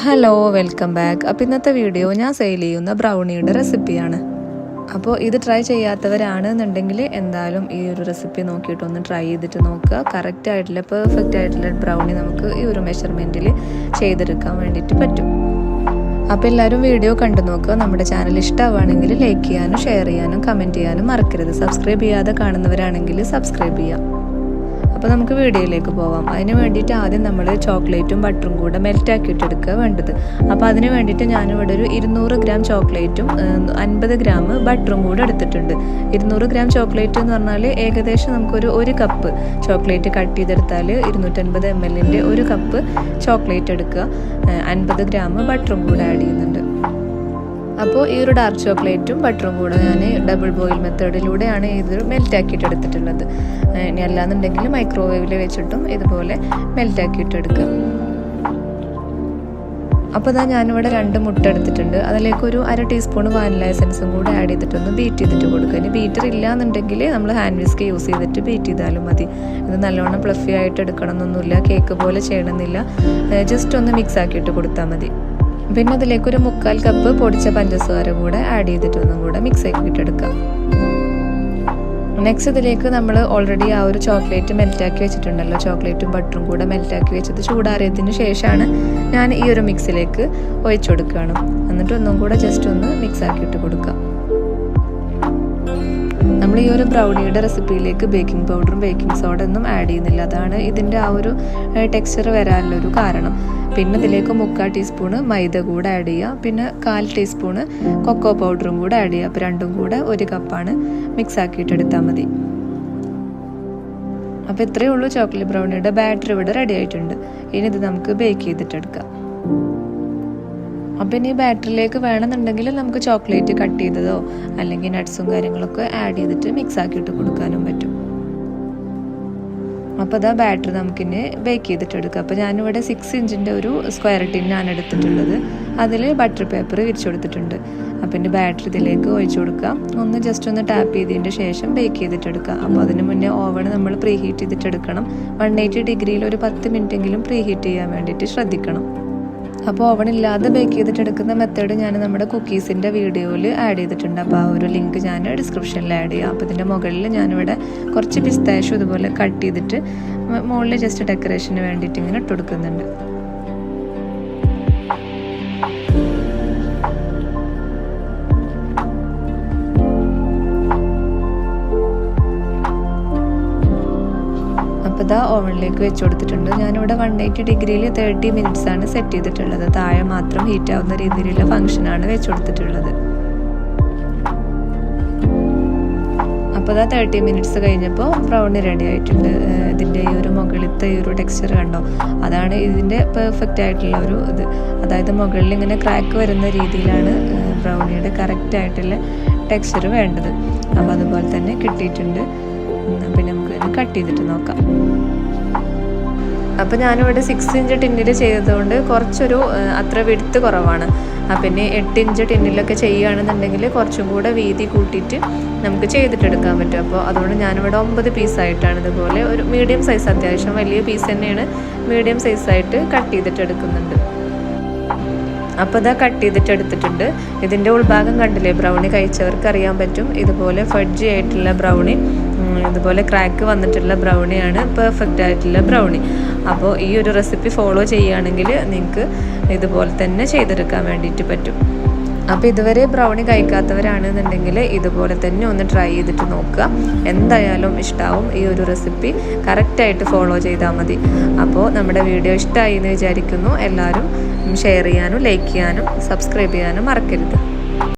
Hello welcome back അപ്പോൾ ഇന്നത്തെ video ഞാൻ സെയിൽ ചെയ്യുന്ന ബ്രൗണിയുടെ റെസിപ്പിയാണ് അപ്പോൾ ഇത് ട്രൈ ചെയ്യാത്തവരാണെന്നുണ്ടെങ്കിൽ എന്തായാലും ഈ ഒരു റെസിപ്പി നോക്കിയിട്ടൊന്ന് ട്രൈ ചെയ്തിട്ട് നോക്കുക. കറക്റ്റ് ആയിട്ടുള്ള പെർഫെക്റ്റ് ആയിട്ടുള്ള ബ്രൗണി നമുക്ക് ഈ ഒരു മെഷർമെന്റിൽ ചെയ്തെടുക്കാൻ വേണ്ടിയിട്ട് പറ്റും. അപ്പോൾ എല്ലാവരും വീഡിയോ കണ്ടു നോക്കുക. നമ്മുടെ ചാനൽ ഇഷ്ടമാവുകയാണെങ്കിൽ ലൈക്ക് ചെയ്യാനും ഷെയർ ചെയ്യാനും കമന്റ് ചെയ്യാനും മറക്കരുത്. സബ്സ്ക്രൈബ് ചെയ്യാതെ കാണുന്നവരാണെങ്കിൽ സബ്സ്ക്രൈബ് ചെയ്യാം. അപ്പോൾ നമുക്ക് വീഡിയോയിലേക്ക് പോവാം. അതിന് വേണ്ടിയിട്ട് ആദ്യം നമ്മൾ ചോക്ലേറ്റും ബട്ടറും കൂടെ മെൽറ്റ് ആക്കിയിട്ട് എടുക്കുക വേണ്ടത്. അപ്പോൾ അതിന് വേണ്ടിയിട്ട് ഞാനിവിടെ ഒരു ഇരുന്നൂറ് ഗ്രാം ചോക്ലേറ്റും അൻപത് ഗ്രാം ബട്ടറും കൂടെ എടുത്തിട്ടുണ്ട്. ഇരുന്നൂറ് ഗ്രാം ചോക്ലേറ്റ് എന്ന് പറഞ്ഞാൽ ഏകദേശം നമുക്കൊരു ഒരു കപ്പ് ചോക്ലേറ്റ് കട്ട് ചെയ്തെടുത്താൽ ഇരുന്നൂറ്റൻപത് എം എല്ലിന്റെ ഒരു കപ്പ് ചോക്ലേറ്റ് എടുക്കുക. അൻപത് ഗ്രാം ബട്ടറും കൂടെ ആഡ് ചെയ്യുന്നുണ്ട്. അപ്പോൾ ഈ ഒരു ഡാർക്ക് ചോക്ലേറ്റും ബട്ടറും കൂടെ ഞാൻ ഡബിൾ ബോയിൽ മെത്തേഡിലൂടെയാണ് ഇത് മെൽറ്റാക്കിയിട്ട് എടുത്തിട്ടുള്ളത്. ഇനി അല്ലാന്നുണ്ടെങ്കിൽ മൈക്രോവേവിൽ വെച്ചിട്ടും ഇതുപോലെ മെൽറ്റാക്കിയിട്ട് എടുക്കുക അപ്പോൾ ഇതാ ഞാനിവിടെ രണ്ട് മുട്ട എടുത്തിട്ടുണ്ട്. അതിലേക്ക് ഒരു അര ടീസ്പൂൺ വാനില എസൻസും കൂടെ ആഡ് ചെയ്തിട്ടൊന്ന് ബീറ്റ് ചെയ്തിട്ട് കൊടുക്കുക. ഇനി ബീറ്റർ ഇല്ല എന്നുണ്ടെങ്കിൽ നമ്മൾ ഹാൻഡ് വിസ്ക് യൂസ് ചെയ്തിട്ട് ബീറ്റ് ചെയ്താലും മതി. ഇത് നല്ലോണം പ്ലഫി ആയിട്ട് എടുക്കണം എന്നൊന്നുമില്ല കേക്ക് പോലെ ചെയ്യണമെന്നില്ല. ജസ്റ്റ് ഒന്ന് മിക്സ് ആക്കിയിട്ട് കൊടുത്താൽ മതി. പിന്നെ അതിലേക്ക് ഒരു മുക്കാൽ കപ്പ് പൊടിച്ച പഞ്ചസാര കൂടെ ആഡ് ചെയ്തിട്ട് ഒന്നും കൂടെ മിക്സ് ആക്കിയിട്ടെടുക്കാം നെക്സ്റ്റ് ഇതിലേക്ക് നമ്മൾ ഓൾറെഡി ആ ഒരു ചോക്ലേറ്റ് മെൽറ്റാക്കി വെച്ചിട്ടുണ്ടല്ലോ. ചോക്ലേറ്റും ബട്ടറും കൂടെ മെൽറ്റാക്കി വെച്ചത് ചൂടാറിയതിന് ശേഷമാണ് ഞാൻ ഈ ഒരു മിക്സിലേക്ക് ഒഴിച്ചു കൊടുക്കുകയാണ്. എന്നിട്ട് ഒന്നും കൂടെ ജസ്റ്റ് ഒന്ന് മിക്സ് ആക്കിയിട്ട് കൊടുക്കാം. നമ്മൾ ഈ ഒരു ബ്രൗണിയുടെ റെസിപ്പിയിലേക്ക് ബേക്കിംഗ് പൗഡറും ബേക്കിംഗ് സോഡ ഒന്നും ആഡ് ചെയ്യുന്നില്ല. അതാണ് ഇതിന്റെ ആ ഒരു ടെക്സ്ചർ വരാനുള്ളൊരു കാരണം. പിന്നെ ഇതിലേക്ക് മുക്കാൽ ടീസ്പൂണ് മൈദ കൂടെ ആഡ് ചെയ്യുക. പിന്നെ കാൽ ടീസ്പൂണ് കൊക്കോ പൗഡറും കൂടെ ആഡ് ചെയ്യുക. അപ്പോൾ രണ്ടും കൂടെ ഒരു കപ്പാണ് മിക്സ് ആക്കിയിട്ട് എടുത്താൽ മതി. അപ്പോൾ ഇത്രയേ ഉള്ളൂ ചോക്ലേറ്റ് ബ്രൗണിയുടെ ബാറ്റർ ഇവിടെ റെഡി ആയിട്ടുണ്ട്. ഇനി ഇത് നമുക്ക് ബേക്ക് ചെയ്തിട്ടെടുക്കാം അപ്പം ഇനി ബാറ്ററിലേക്ക് വേണമെന്നുണ്ടെങ്കിൽ നമുക്ക് ചോക്ലേറ്റ് കട്ട് ചെയ്തതോ അല്ലെങ്കിൽ നട്ട്സും കാര്യങ്ങളൊക്കെ ആഡ് ചെയ്തിട്ട് മിക്സ് ആക്കിയിട്ട് കൊടുക്കാനും പറ്റും. അപ്പോൾ അതാ ബാറ്റർ നമുക്കിനി ബേക്ക് ചെയ്തിട്ട് എടുക്കാം. അപ്പോൾ ഞാനിവിടെ സിക്സ് ഇഞ്ചിന്റെ ഒരു സ്ക്വയർ ടിന്നാണ് എടുത്തിട്ടുള്ളത്. അതിൽ ബട്ടർ പേപ്പർ വിരിച്ചു കൊടുത്തിട്ടുണ്ട്. അപ്പം എന്റെ ബാറ്ററി ഇതിലേക്ക് ഒഴിച്ചു കൊടുക്കാം. ഒന്ന് ജസ്റ്റ് ഒന്ന് ടാപ്പ് ചെയ്തതിന്റെ ശേഷം ബേക്ക് ചെയ്തിട്ട് എടുക്കുക അപ്പോൾ അതിന് മുന്നേ ഓവൺ നമ്മൾ പ്രീ ഹീറ്റ് ചെയ്തിട്ടെടുക്കണം വൺ എയ്റ്റി ഡിഗ്രിയിൽ ഒരു പത്ത് മിനിറ്റെങ്കിലും പ്രീ ഹീറ്റ് ചെയ്യാൻ വേണ്ടിയിട്ട് ശ്രദ്ധിക്കണം. അപ്പോൾ ഓവൺ ഇല്ലാതെ ബേക്ക് ചെയ്തിട്ട് എടുക്കുന്ന മെത്തേഡ് ഞാൻ നമ്മുടെ കുക്കീസിന്റെ വീഡിയോയിൽ ആഡ് ചെയ്തിട്ടുണ്ട്. അപ്പോൾ ആ ഒരു ലിങ്ക് ഞാൻ ഡിസ്ക്രിപ്ഷനിൽ ആഡ് ചെയ്യാം. അപ്പോൾ ഇതിന്റെ മുകളിൽ ഞാനിവിടെ കുറച്ച് പിസ്താഷും ഇതുപോലെ കട്ട് ചെയ്തിട്ട് മുകളിൽ ജസ്റ്റ് ഡെക്കറേഷന് വേണ്ടിയിട്ട് ഇങ്ങനെ ഇട്ട് കൊടുക്കുന്നുണ്ട്. അപ്പോൾ ഇതാ ഓവനിലേക്ക് വെച്ച് കൊടുത്തിട്ടുണ്ട്. ഞാനിവിടെ വൺ എയ്റ്റി ഡിഗ്രിയിൽ തേർട്ടി മിനിറ്റ്സ് ആണ് സെറ്റ് ചെയ്തിട്ടുള്ളത്. താഴെ മാത്രം ഹീറ്റ് ആവുന്ന രീതിയിലുള്ള ഫംഗ്ഷനാണ് വെച്ച് കൊടുത്തിട്ടുള്ളത്. അപ്പോൾ അതാ തേർട്ടി മിനിറ്റ്സ് കഴിഞ്ഞപ്പോൾ ബ്രൗണി റെഡി ആയിട്ടുണ്ട്. ഇതിന്റെ ഈ ഒരു മുകളിലത്തെ ഈ ഒരു ടെക്സ്ചർ കണ്ടോ? അതാണ് ഇതിന്റെ പെർഫെക്റ്റ് ആയിട്ടുള്ള ഒരു ഇത്. അതായത് മുകളിൽ ഇങ്ങനെ ക്രാക്ക് വരുന്ന രീതിയിലാണ് ബ്രൗണിയുടെ കറക്റ്റ് ആയിട്ടുള്ള ടെക്സ്ചർ വേണ്ടത്. അപ്പോൾ അതുപോലെ തന്നെ കിട്ടിയിട്ടുണ്ട്. പിന്നെ നമുക്ക് കട്ട് ചെയ്തിട്ട് നോക്കാം. അപ്പോൾ ഞാനിവിടെ സിക്സ് ഇഞ്ച് ടിന്നിൽ ചെയ്തതുകൊണ്ട് കുറച്ചൊരു അത്ര വെടുത്ത് കുറവാണ്. പിന്നെ എട്ട് ഇഞ്ച് ടിന്നിലൊക്കെ ചെയ്യുകയാണെന്നുണ്ടെങ്കിൽ കുറച്ചും കൂടെ വീതി കൂട്ടിയിട്ട് നമുക്ക് ചെയ്തിട്ടെടുക്കാൻ പറ്റും. അപ്പോൾ അതുകൊണ്ട് ഞാനിവിടെ ഒമ്പത് പീസായിട്ടാണ് ഇതുപോലെ ഒരു മീഡിയം സൈസ് അത്യാവശ്യം വലിയ പീസ് തന്നെയാണ് മീഡിയം സൈസായിട്ട് കട്ട് ചെയ്തിട്ട് എടുക്കുന്നുണ്ട് അപ്പോൾ ഇതാ കട്ട് ചെയ്തിട്ട് എടുത്തിട്ടുണ്ട് ഇതിന്റെ ഉൾഭാഗം കണ്ടില്ലേ? ബ്രൗണി കഴിച്ചവർക്ക് അറിയാൻ പറ്റും. ഇതുപോലെ ഫഡ്ജി ആയിട്ടുള്ള ബ്രൗണി ഇതുപോലെ ക്രാക്ക് വന്നിട്ടുള്ള ബ്രൗണിയാണ് പെർഫെക്റ്റ് ആയിട്ടുള്ള ബ്രൗണി അപ്പോൾ ഈ ഒരു റെസിപ്പി ഫോളോ ചെയ്യുകയാണെങ്കിൽ നിങ്ങൾക്ക് ഇതുപോലെ തന്നെ ചെയ്തെടുക്കാൻ വേണ്ടിയിട്ട് പറ്റും. അപ്പോൾ ഇതുവരെ ബ്രൗണി കഴിക്കാത്തവരാണെന്നുണ്ടെങ്കിൽ ഇതുപോലെ തന്നെ ഒന്ന് ട്രൈ ചെയ്തിട്ട് നോക്കുക. എന്തായാലും ഇഷ്ടാവും ഈ ഒരു റെസിപ്പി കറക്റ്റായിട്ട് ഫോളോ ചെയ്താൽ മതി. അപ്പോൾ നമ്മുടെ വീഡിയോ ഇഷ്ടമായി എന്ന് വിചാരിക്കുന്നു. എല്ലാവരും ഷെയർ ചെയ്യാനും ലൈക്ക് ചെയ്യാനും സബ്സ്ക്രൈബ് ചെയ്യാനും മറക്കരുത്.